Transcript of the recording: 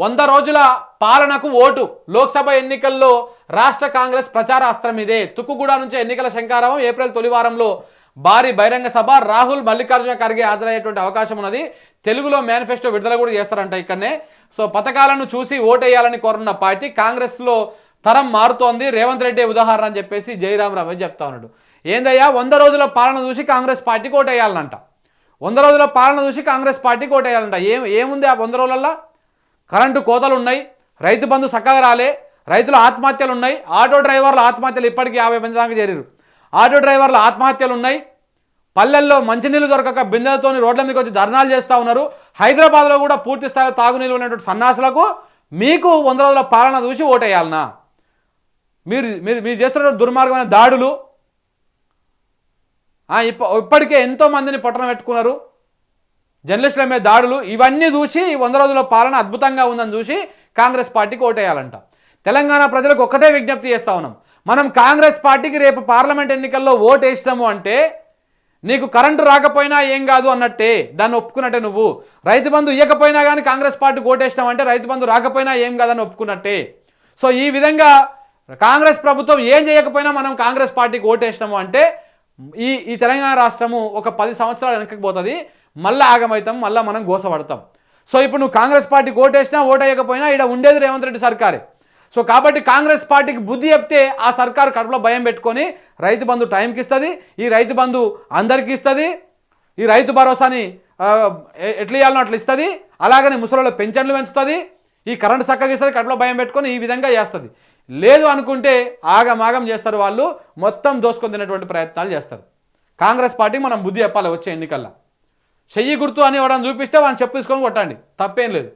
వంద రోజుల పాలనకు ఓటు. లోక్సభ ఎన్నికల్లో రాష్ట్ర కాంగ్రెస్ ప్రచార అస్త్రం ఇదే. తుక్కుగూడ నుంచి ఎన్నికల శంకారావం ఏప్రిల్ తొలివారంలో భారీ బహిరంగ సభ. రాహుల్ మల్లికార్జున ఖర్గే హాజరయ్యేటువంటి అవకాశం ఉన్నది. తెలుగులో మేనిఫెస్టో విడుదల కూడా చేస్తారంట ఇక్కడనే. సో పథకాలను చూసి ఓటేయాలని కోరున్న పార్టీ కాంగ్రెస్లో తరం మారుతోంది. రేవంత్ రెడ్డి ఉదాహరణ అని చెప్పేసి జయరాం రమేష్ చెప్తా ఉన్నాడు. ఏందయ్యా వంద రోజుల పాలన చూసి కాంగ్రెస్ పార్టీకి ఓటేయాలనంట. వంద రోజుల పాలన చూసి కాంగ్రెస్ పార్టీకి ఓటేయాలంట ఏం ఏముంది ఆ వంద రోజులల్లో? కరెంటు కోతలు ఉన్నాయి రైతు బంధు చక్కగా రాలే రైతుల ఆత్మహత్యలు ఉన్నాయి ఆటో డ్రైవర్ల ఆత్మహత్యలు ఇప్పటికీ యాభై మంది దాకా చేరారు ఆటో డ్రైవర్ల ఆత్మహత్యలు ఉన్నాయి పల్లెల్లో మంచినీళ్ళు దొరకక బిందెలతోని రోడ్ల మీదకి వచ్చి ధర్నాలు చేస్తూ ఉన్నారు. హైదరాబాద్లో కూడా పూర్తి స్థాయిలో తాగునీళ్ళు ఉన్నటువంటి సన్నాసులకు మీకు వంద రోజుల పాలన చూసి ఓటేయాలనా? మీరు మీరు మీరు చేస్తున్న దుర్మార్గమైన దాడులు ఇప్ప ఇప్పటికే ఎంతో మందిని పొట్టన పెట్టుకున్నారు. జర్నలిస్టుల మీద దాడులు ఇవన్నీ చూసి వంద రోజుల పాలన అద్భుతంగా ఉందని చూసి కాంగ్రెస్ పార్టీకి ఓటేయాలంట. తెలంగాణ ప్రజలకు ఒక్కటే విజ్ఞప్తి చేస్తా ఉన్నాం. మనం కాంగ్రెస్ పార్టీకి రేపు పార్లమెంట్ ఎన్నికల్లో ఓటు వేసినాము అంటే నీకు కరెంటు రాకపోయినా ఏం కాదు అన్నట్టే. దాన్ని ఒప్పుకున్నట్టే నువ్వు. రైతు బంధు ఇవ్వకపోయినా కానీ కాంగ్రెస్ పార్టీకి ఓటేసినావు అంటే రైతు బంధు రాకపోయినా ఏం కాదని ఒప్పుకున్నట్టే. సో ఈ విధంగా కాంగ్రెస్ ప్రభుత్వం ఏం చేయకపోయినా మనం కాంగ్రెస్ పార్టీకి ఓటేసినాము అంటే ఈ ఈ తెలంగాణ రాష్ట్రము ఒక పది సంవత్సరాలు వెనక్కి పోతుంది. మళ్ళీ ఆగమవుతాం మళ్ళీ మనం గోసపడతాం. సో ఇప్పుడు నువ్వు కాంగ్రెస్ పార్టీకి ఓటేసినా ఓటేయకపోయినా ఇక్కడ ఉండేది రేవంత్ రెడ్డి సర్కారే. సో కాబట్టి కాంగ్రెస్ పార్టీకి బుద్ధి చెప్తే ఆ సర్కారు కడుపులో భయం పెట్టుకొని రైతు బంధు టైంకి ఇస్తుంది ఈ రైతు బంధు అందరికీ ఇస్తుంది ఈ రైతు భరోసాని ఎట్లా ఇవ్వాలనో అట్లా ఇస్తుంది అలాగనే ముసలిలో పెన్షన్లు పెంచుతుంది ఈ కరెంట్ చక్కగా ఇస్తుంది కడుపులో భయం పెట్టుకొని ఈ విధంగా చేస్తుంది. లేదు అనుకుంటే ఆగమాగం చేస్తారు వాళ్ళు మొత్తం దోసుకొని తినేటువంటి ప్రయత్నాలు చేస్తారు. కాంగ్రెస్ పార్టీ మనం బుద్ధి చెప్పాలి వచ్చే ఎన్నికల్లో. చెయ్యి గుర్తు అని ఎవడని చూపిస్తే వాళ్ళని చెప్పు తీసుకొని కొట్టండి. తప్పేం లేదు.